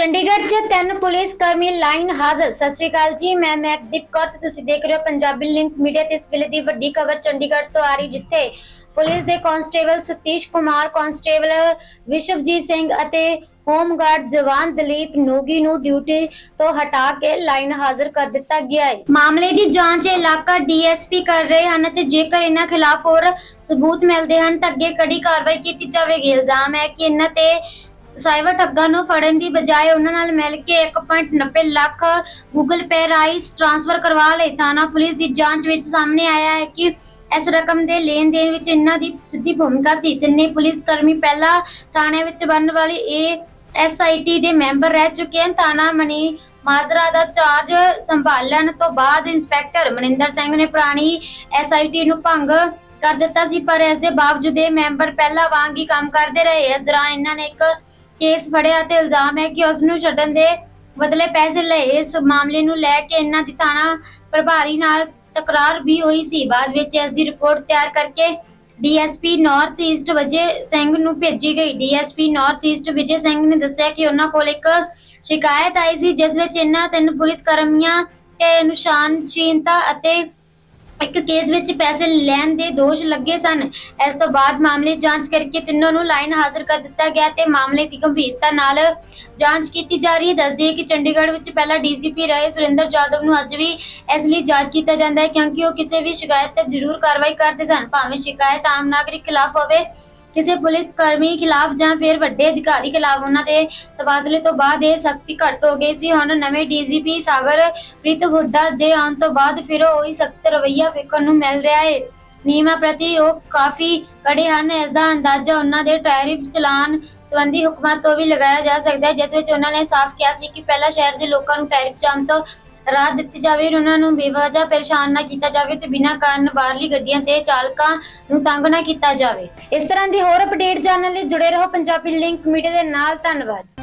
ਚੰਡੀਗੜ੍ਹ 'ਚ ਤਿੰਨ ਪੁਲਿਸ ਕਰਮੀ ਲਾਈਨ ਹਾਜ਼ਰ। ਸਤਿ ਸ਼੍ਰੀ ਅਕਾਲ ਜੀ, ਮੈਂ ਮੈਕਦੀਪ ਕੌਰ ਤੇ ਤੁਸੀਂ ਦੇਖ ਰਹੇ ਹੋ ਪੰਜਾਬੀ ਲਿੰਕ ਮੀਡੀਆ ਤੇ ਇਸ ਵੇਲੇ ਦੀ ਵੱਡੀ ਖਬਰ ਚੰਡੀਗੜ੍ਹ ਤੋਂ ਆ ਰਹੀ, ਜਿੱਥੇ ਪੁਲਿਸ ਦੇ ਕਾਂਸਟੇਬਲ ਸਤੀਸ਼ ਕੁਮਾਰ ਕਾਂਸਟੇਬਲ ਵਿਸ਼ਵਜੀਤ ਸਿੰਘ ਅਤੇ ਹੋਮਗਾਰਡ ਜਵਾਨ ਦਲੀਪ ਨੋਗੀ ਨੂੰ ਡਿਊਟੀ ਤੋਂ ਹਟਾ ਕੇ ਲਾਈਨ ਹਾਜ਼ਰ ਕਰ ਦਿੱਤਾ ਗਿਆ ਹੈ। ਮਾਮਲੇ ਦੀ ਜਾਂਚ ਇਲਾਕਾ ਡੀਐਸਪੀ ਕਰ ਰਹੇ ਹਨ ਤੇ ਜੇਕਰ ਇਹਨਾਂ ਖਿਲਾਫ ਹੋਰ ਸਬੂਤ ਮਿਲਦੇ ਹਨ ਤਾਂ ਅੱਗੇ ਕੜੀ ਕਾਰਵਾਈ ਕੀਤੀ ਜਾਵੇਗੀ। ਇਲਜ਼ਾਮ ਹੈ ਕਿ ਇਹਨਾਂ ਤੇ ਸਾਈਬਰ ਠੱਗਾਂ ਨੂੰ ਫੜਨ ਦੀ ਬਜਾਏ ਉਹਨਾਂ ਨਾਲ ਮਿਲ ਕੇ 1.90 ਲੱਖ ਗੂਗਲ ਪੇ ਰਾਈਸ ਟ੍ਰਾਂਸਫਰ ਕਰਵਾ ਲਏ। ਥਾਣਾ ਪੁਲਿਸ ਦੀ ਜਾਂਚ ਵਿੱਚ ਸਾਹਮਣੇ ਆਇਆ ਹੈ ਕਿ ਇਸ ਰਕਮ ਦੇ ਲੈਣ ਦੇਣ ਵਿੱਚ ਇਹਨਾਂ ਦੀ ਸਿੱਧੀ ਭੂਮਿਕਾ ਸੀ। ਤਿੰਨੇ ਪੁਲਿਸ ਕਰਮੀ ਪਹਿਲਾਂ ਥਾਣੇ ਵਿੱਚ ਬਣਨ ਵਾਲੀ ਇਹ ਐਸਆਈਟੀ ਦੇ ਮੈਂਬਰ ਰਹਿ ਚੁੱਕੇ ਹਨ। ਥਾਣਾ ਮਨੀ ਮਾਜਰਾ ਦਾ ਚਾਰਜ ਸੰਭਾਲਣ ਤੋਂ ਬਾਅਦ ਇੰਸਪੈਕਟਰ ਮਨਿੰਦਰ ਸਿੰਘ ਨੇ ਪੁਰਾਣੀ ਐਸਆਈਟੀ ਨੂੰ ਭੰਗ ਕਰ ਦਿੱਤਾ ਸੀ, ਪਰ ਇਸ ਦੇ ਬਾਵਜੂਦ ਇਹ ਮੈਂਬਰ ਪਹਿਲਾਂ ਵਾਂਗ ਹੀ ਕੰਮ ਕਰਦੇ ਰਹੇ। ਇਸ ਦੌਰਾਨ ਇਹਨਾਂ ਨੇ ਇੱਕ ਕੇਸ ਫੜਿਆ ਤੇ ਇਲਜ਼ਾਮ ਹੈ ਕਿ ਉਸ ਨੂੰ ਛੱਡਣ ਦੇ ਬਦਲੇ ਪੈਸੇ ਲਏ। ਇਸ ਮਾਮਲੇ ਨੂੰ ਲੈ ਕੇ ਇਹਨਾਂ ਦੀ ਥਾਣਾ ਪ੍ਰਭਾਰੀ ਨਾਲ ਤਕਰਾਰ ਵੀ ਹੋਈ ਸੀ। ਬਾਅਦ ਵਿੱਚ ਇਸ ਦੀ ਰਿਪੋਰਟ ਤਿਆਰ ਕਰਕੇ DSP North East Vijay Singh ਨੂੰ ਭੇਜੀ ਗਈ। DSP North East Vijay Singh ਨੇ ਦੱਸਿਆ ਕਿ ਉਹਨਾਂ ਕੋਲ ਇੱਕ ਸ਼ਿਕਾਇਤ ਆਈ ਸੀ, ਜਿਸ ਵਿੱਚ ਇਹਨਾਂ ਤਿੰਨ ਪੁਲਿਸ ਕਰਮੀਆਂ ਤੇ ਨਿਸ਼ਾਨਸ਼ੀਨਤਾ ਅਤੇ ਇੱਕ ਕੇਸ ਵਿੱਚ ਪੈਸੇ ਲੈਣ ਦੇ ਦੋਸ਼ ਲੱਗੇ ਸਨ। ਇਸ ਤੋਂ ਬਾਅਦ ਮਾਮਲੇ ਜਾਂਚ ਕਰਕੇ ਤਿੰਨੋਂ ਨੂੰ ਲਾਈਨ ਹਾਜ਼ਰ ਕਰ ਦਿੱਤਾ ਗਿਆ ਤੇ ਮਾਮਲੇ ਦੀ ਗੰਭੀਰਤਾ ਨਾਲ ਜਾਂਚ ਕੀਤੀ ਜਾ ਰਹੀ ਹੈ। ਦੱਸਦੀ ਹੈ ਕਿ ਚੰਡੀਗੜ੍ਹ ਵਿੱਚ ਪਹਿਲਾਂ ਡੀਜੀਪੀ ਰਹੇ, ਸੁਰਿੰਦਰ ਜਾਦਵ ਨੂੰ ਅੱਜ ਵੀ ਇਸ ਲਈ ਜਾਂਚ ਕੀਤਾ ਜਾਂਦਾ ਹੈ ਕਿਉਂਕਿ ਉਹ ਕਿਸੇ ਵੀ ਸ਼ਿਕਾਇਤ ਤੇ ਜ਼ਰੂਰ ਕਾਰਵਾਈ ਕਰਦੇ ਸਨ। ਭਾਵੇਂ ਸ਼ਿਕਾਇਤ ਆਮ ਨਾਗਰਿਕ ਖਿਲਾਫ ਹੋਵੇ ਕਿਸੇ ਪੁਲਿਸ ਕਰਮੀ ਖਿਲਾਫ ਜਾਂ ਫਿਰ ਵੱਡੇ ਅਧਿਕਾਰੀ ਖਿਲਾਫ ਉਹਨਾਂ ਦੇ ਤਬਾਦਲੇ ਤੋਂ ਬਾਅਦ ਇਹ ਸਖਤੀ ਘੱਟ ਹੋ ਗਈ ਸੀ। ਹੁਣ ਨਵੇਂ ਡੀਜੀਪੀ ਸਾਗਰ ਪ੍ਰੀਤ ਹੁੱਡਾ ਦੇ ਆਉਣ ਤੋਂ ਬਾਅਦ ਫਿਰ ਉਹੀ ਸਖਤ ਰਵੱਈਆ ਵੇਖਣ ਨੂੰ ਮਿਲ ਰਿਹਾ ਹੈ। ਨਿਯਮਾਂ ਪ੍ਰਤੀ ਉਹ ਕਾਫੀ ਕੜੇ ਹਨ। ਇਸ ਦਾ ਅੰਦਾਜ਼ਾ ਉਹਨਾਂ ਦੇ ਟੈਰਿਫ ਚਲਾਨ ਸੰਬੰਧੀ ਹੁਕਮਾਂ ਤੋਂ ਵੀ ਲਗਾਇਆ ਜਾ ਸਕਦਾ ਹੈ, ਜਿਸ ਵਿੱਚ ਉਹਨਾਂ ਨੇ ਸਾਫ਼ ਕਿਹਾ ਸੀ ਕਿ ਪਹਿਲਾਂ ਸ਼ਹਿਰ ਦੇ ਲੋਕਾਂ ਨੂੰ ਟੈਰਿਫ ਜਾਮ ਤੋਂ ਰਾਹਤ ਦਿੱਤੀ ਜਾਵੇ ਔਰ ਉਹਨਾਂ ਨੂੰ ਬੇਵਜ੍ਹਾ ਪਰੇਸ਼ਾਨ ਨਾ ਕੀਤਾ ਜਾਵੇ ਤੇ ਬਿਨਾਂ ਕਾਰਨ ਬਾਹਰਲੀ ਗੱਡੀਆਂ ਤੇ ਚਾਲਕਾਂ ਨੂੰ ਤੰਗ ਨਾ ਕੀਤਾ ਜਾਵੇ। ਇਸ ਤਰ੍ਹਾਂ ਦੀ ਹੋਰ ਅਪਡੇਟ ਜਾਣਨ ਲਈ ਜੁੜੇ ਰਹੋ ਪੰਜਾਬੀ ਲਿੰਕ ਮੀਡੀਆ ਦੇ ਨਾਲ। ਧੰਨਵਾਦ।